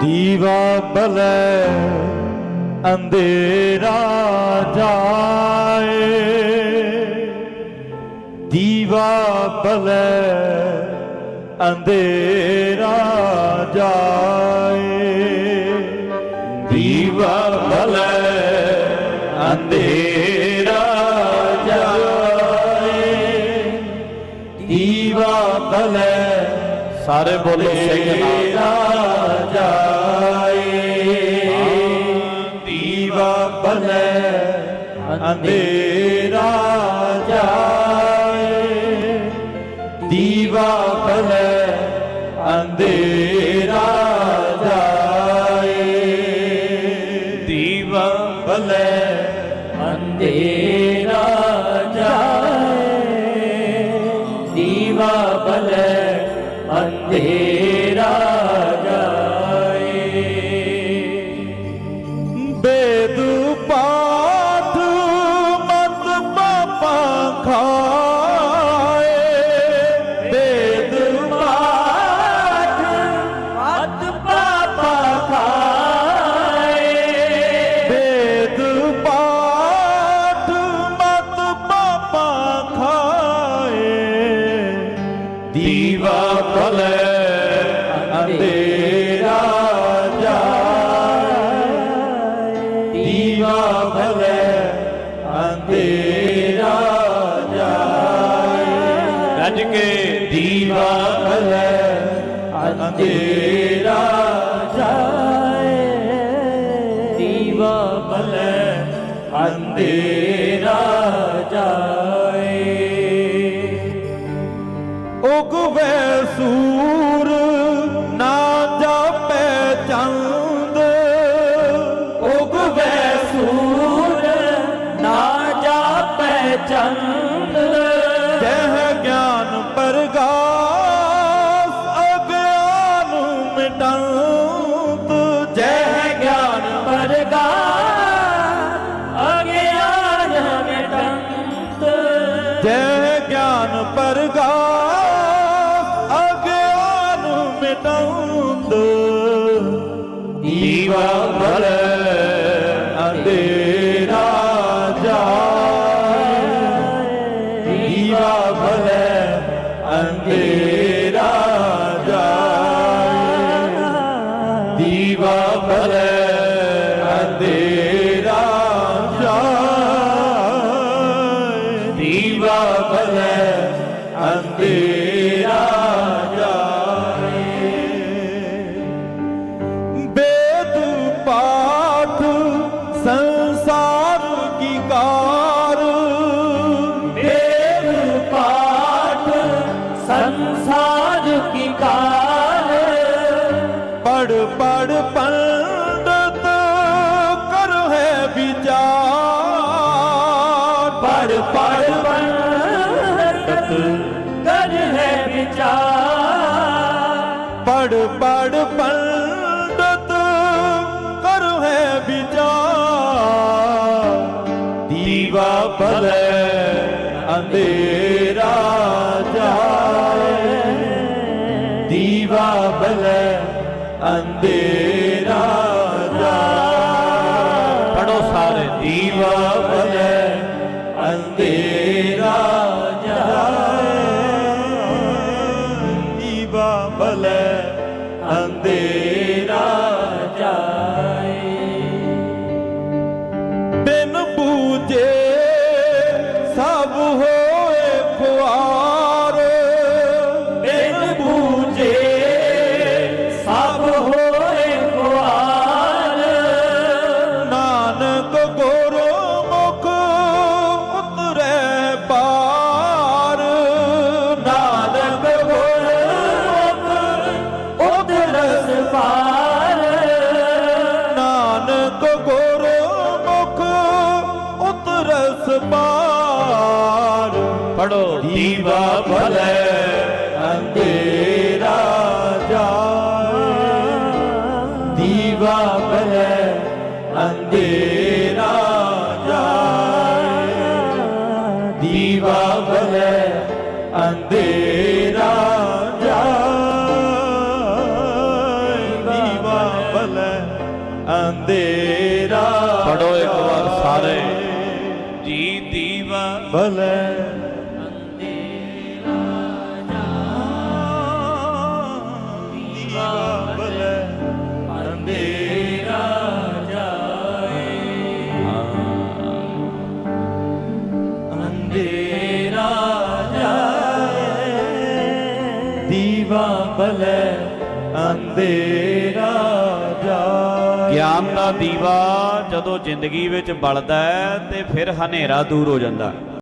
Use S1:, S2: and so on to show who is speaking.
S1: ਦੀਵਾ ਬਲੇ ਅੰਧੇਰਾ ਜਾਏ। ਦੀਵਾ ਬਲੇ ਅੰਧੇਰਾ ਜਾਏ। ਦੀਵਾ ਬਲੇ ਅੰਧੇਰਾ ਜਾਏ। ਦੀਵਾ ਬਲੇ ਸਾਰੇ ਬੋਲੋ ਸਿੰਘ ਨਾਲ ਜਾਏ। ਦੀਵਾ ਬਲੇ ਅੰਧੇਰਾ ਜਾਏ। ਦੀਵਾ ਬਲੇ ਅੰਧੇਰਾ ਜਾਏ। ਦੀਵਾ ਬਲੇ
S2: ਅੰਧੇਰਾ ਜਾਏ। ਦੀਵਾ ਬਲੇ ਅੰਧੇਰਾ
S1: ಸೇತ ਰੱਜ ਕੇ ਦੀਵਾ ਬਲੇ ਅੰਧੇਰਾ
S2: ਜਾਏ। ਦੀਵਾ ਬਲੇ ਅੰਧੇਰਾ ਜਾਏ।
S1: ਉਗਵੇ ਸੂਰ ਨਾ ਜਾਪੇ ਚੰਦ।
S2: ਉਗਵੇ ਸੂਰ ਨਾ ਜਾਪੈ ਚੰਦ।
S1: ਅਗਿਆਨ ਮਿਟੰਤ ਦੀਵਾ ਬਲੇ ਅੰਧੇਰਾ ਜਾਏ ਦੀਵਾ ਬਲੇ ਅੰਧੇਰਾ संसार की कार पढ़ पढ़ पंडित कर है विचार
S2: पढ़ पढ़ पंडित कर है विचार
S1: पढ़ पढ़ पंडित कर है विचार दीवा भले अंधेरा दीवा भले अंधेरा जाए पढ़ो सारे दीवा भले अंधेरा ਪਾਰ ਪੜੋ ਦੀਵਾ ਭਲੇ ਅੰਧੇਰਾ ਜਾਏ। ਦੀਵਾ ਭਲੇ ਅੰਧੇਰਾ ਦੀਵਾ। ਬਲੇ।
S3: ਦੀਵਾ
S1: ਬਲੇ। ਅੰਧੇਰਾ ਅੰਧੇਰਾ ਜਾਏ। ਦੀਵਾ ਬਲੇ। ਅੰਧੇਰਾ ਜਾਏ
S3: ਗਿਆਨ ਦਾ ਦੀਵਾ ਜਦੋਂ ਜ਼ਿੰਦਗੀ ਵਿੱਚ ਬਲਦਾ ਹੈ ਤੇ ਫਿਰ ਹਨੇਰਾ ਦੂਰ ਹੋ ਜਾਂਦਾ